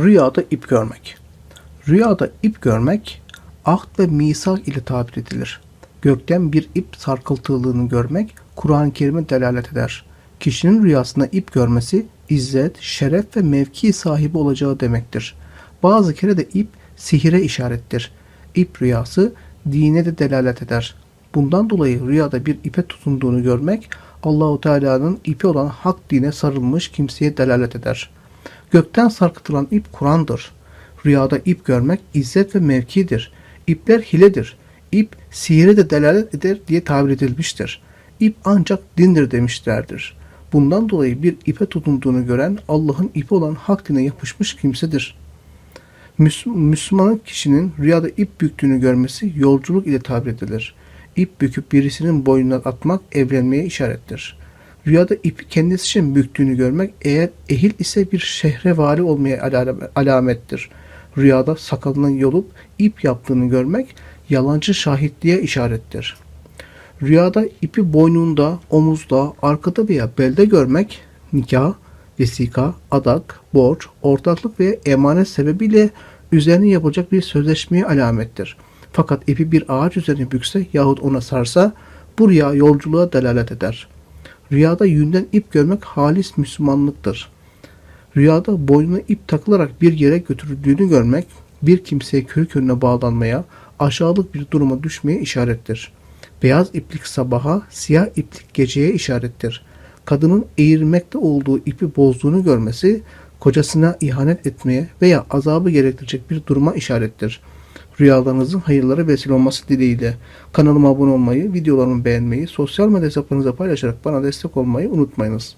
Rüyada ip görmek. Rüyada ip görmek ahd ve misak ile tabir edilir. Gökten bir ip sarkıltıldığını görmek Kur'an-ı Kerim'e delalet eder. Kişinin rüyasında ip görmesi izzet, şeref ve mevki sahibi olacağı demektir. Bazı kere de ip sihire işarettir. İp rüyası dine de delalet eder. Bundan dolayı rüyada bir ipe tutunduğunu görmek Allahu Teala'nın ipi olan hak dine sarılmış kimseye delalet eder. Gökten sarkıtılan ip Kur'an'dır. Rüyada ip görmek izzet ve mevkidir. İpler hiledir. İp sihire de delalet eder diye tabir edilmiştir. İp ancak dindir demişlerdir. Bundan dolayı bir ipe tutunduğunu gören Allah'ın ipi olan hak dine yapışmış kimsedir. Müs- Müslüman kişinin rüyada ip büktüğünü görmesi yolculuk ile tabir edilir. İp büküp birisinin boynuna atmak evlenmeye işarettir. Rüyada ipi kendisi için büktüğünü görmek eğer ehil ise bir şehre vali olmaya ala- alamettir. Rüyada sakalını yolup ip yaptığını görmek yalancı şahitliğe işarettir. Rüyada ipi boynunda, omuzda, arkada veya belde görmek nikah, vesika, adak, borç, ortaklık veya emanet sebebiyle üzerine yapılacak bir sözleşmeye alamettir. Fakat ipi bir ağaç üzerine bükse yahut ona sarsa bu rüya yolculuğa delalet eder. Rüyada yünden ip görmek halis Müslümanlıktır. Rüyada boynuna ip takılarak bir yere götürüldüğünü görmek bir kimseye körük önüne bağlanmaya, aşağılık bir duruma düşmeye işarettir. Beyaz iplik sabaha, siyah iplik geceye işarettir. Kadının eğirmekte olduğu ipi bozduğunu görmesi, kocasına ihanet etmeye veya azabı gerektirecek bir duruma işarettir. Rüyalarınızın hayırlara vesile olması dileğiyle kanalıma abone olmayı, videolarımı beğenmeyi, sosyal medya hesaplarınıza paylaşarak bana destek olmayı unutmayınız.